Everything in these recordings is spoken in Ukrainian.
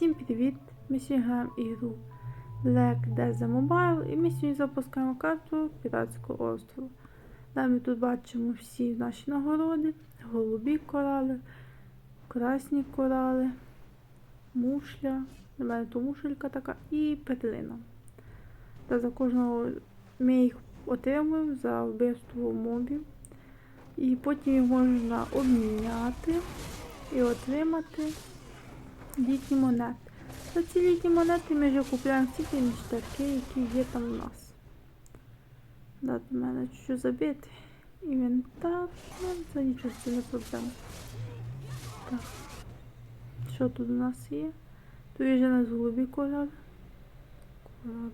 Друзі, граємо ігру Black Desert Mobile і ми сьогодні запускаємо карту Піратського острову. Далі ми тут бачимо всі наші нагороди, голубі корали, красні корали, мушля, на мене то мушелька така і петлина. Та за кожного ми їх отримуємо за вбивство мобів. І потім їх можна обміняти і отримати літні монети. За ці літні монети ми вже купуємо всі ті ніштяки, які є там у нас. Да, до мене чуть забити. Інвентар, ну це нічого, це не проблема. Так. Що тут у нас є? Тут є вже у нас голубі кольори. Кольори.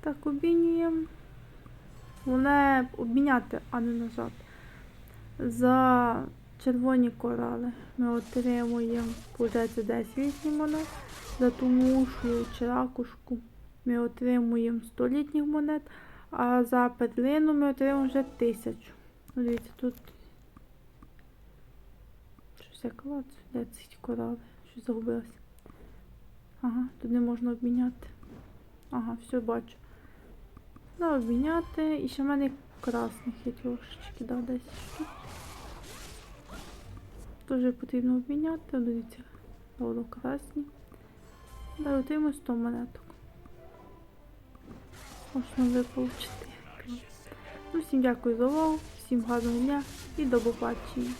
Так, обмінюємо. Вони обміняти, а не назад. За червоні корали ми отримуємо, виходить, 10 літніх монет. За ту мушу чи ракушку ми отримуємо 100 літніх монет, а за петлину ми отримуємо вже 1000. Ну, Дивіться, тут щось як клац, де ці корали, щось загубилося. Ага, тут не можна обміняти. Ага, все бачу. Да, обміняти. І ще в мене красних є трошечки, да, 10 штук. Теж потрібно обміняти, дивіться, воно красні. Да, отримаю 100 монеток. Можна випало 4. Ну, всім дякую за увагу, всім гарного дня і до побачення.